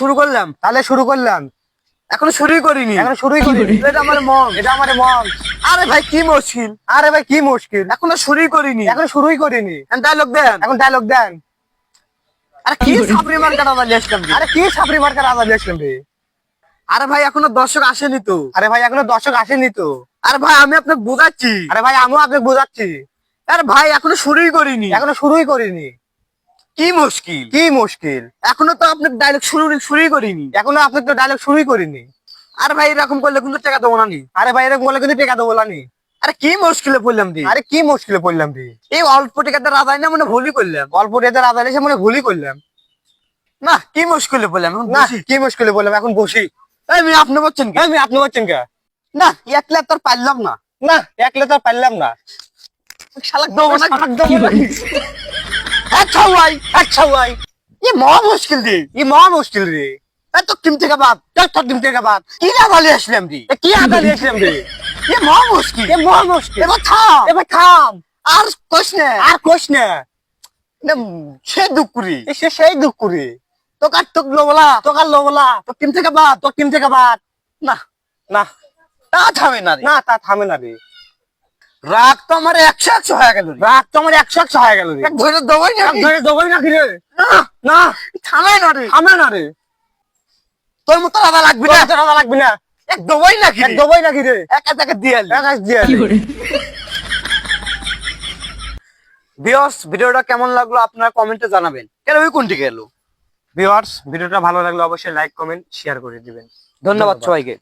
শুরু করলাম। তাহলে শুরু করলাম। এখনও শুরুই করিনি। এখন শুরুই করি এটা আমার মন। এটা আমার মন। আরে ভাই কি মুশকিল। আরে ভাই কি মুশকিল। এখনও শুরুই করিনি। এখন শুরুই করিনি। ডায়লগ দেন। এখন ডায়লগ দেন। আরে কি সাবরি মার্কাটা বাজে আসলাম আরে কি সাপড়ি মার্কার আজাদ আসলাম রে। আরে ভাই এখনও দর্শক আসেনি তো। আরে ভাই এখনও দর্শক আসেনি তো। আরে ভাই আমি আপনাকে বোঝাচ্ছি। আরে ভাই আমিও আপনাকে বোঝাচ্ছি। আরে ভাই এখনও শুরুই করিনি। এখনও শুরুই করিনি। কি মুশকিল? কি মুশকিল? এখনও তো আপনার ডায়লগ শুরু শুরুই করিনি। এখনও আপনি তো ডায়লগ শুরুই করিনি। আরে ভাই এরকম করলে কিন্তু টাকা দেবো না নি। আরে ভাই এরকম বলে কিন্তু টেকা দেবো বলানি আরে কি মুশকিলে পড়লাম দি আরে কি মুশকিলে পড়লাম রে? এই অল্প টাকাতে রাজাই না মানে ভুলই করলাম। অল্প রেতে আজাদ এসে মনে ভুলই করলাম। না কি মুশকিলে পড়লাম? না কি মুশকিলে বললাম এখন বসি। মেয়ে আপনি বলছেন কে? আমি আপনি বলছেন কে? না একলা তোর পারলাম না। না একলে তোর পারলাম না। শালাক দেবো না শালাক দেবো না। আচ্ছা ভাই আচ্ছা ভাই। ये মহা মুশকিল দি ই মহা মুশকিল রে। এই তো কিম থেকে বাপ তোর তোর দিন থেকে বাদ। কি ভালো আসলাম এ কি আদা দিয়েছিলাম রে? ये মহা মুশকিল। এ মহা মুশকিল। এবার থাম। এবার থাম। আর কোশ না। আর কোশ না। সে দুকুরি এ সে সেই দুঃখ করে তো কাট তো লোবলা লোবলা তো কিম থেকে বাপ তোর টিম থেকে না না। তা থামে না রে। না তা থামে না রে। রাগ তো আমার একশো একশো হয়ে গেল রে। রাত তো আমার একশো একশো হয়ে গেল এক ধরে দেবোই না ধরে দেবোই না কি রে? না। থামে না রে। থামে না রে। তোর মতো রাধা লাগবে না। হাতে রাজা লাগবে না। এক দেবোই না কি এক না কি রে? এক এক দিয়ে এক এক দিয়ে দে। ভিউয়ার্স ভিডিওটা কেমন লাগল আপনারা কমেন্টে জানাবেন। কেন ওই কোনটি গেল? ভিউয়ার্স ভিডিওটা ভালো লাগলে অবশ্যই লাইক কমেন্ট শেয়ার করে দিবেন। ধন্যবাদ ধন্যবাদ। সবাইকে।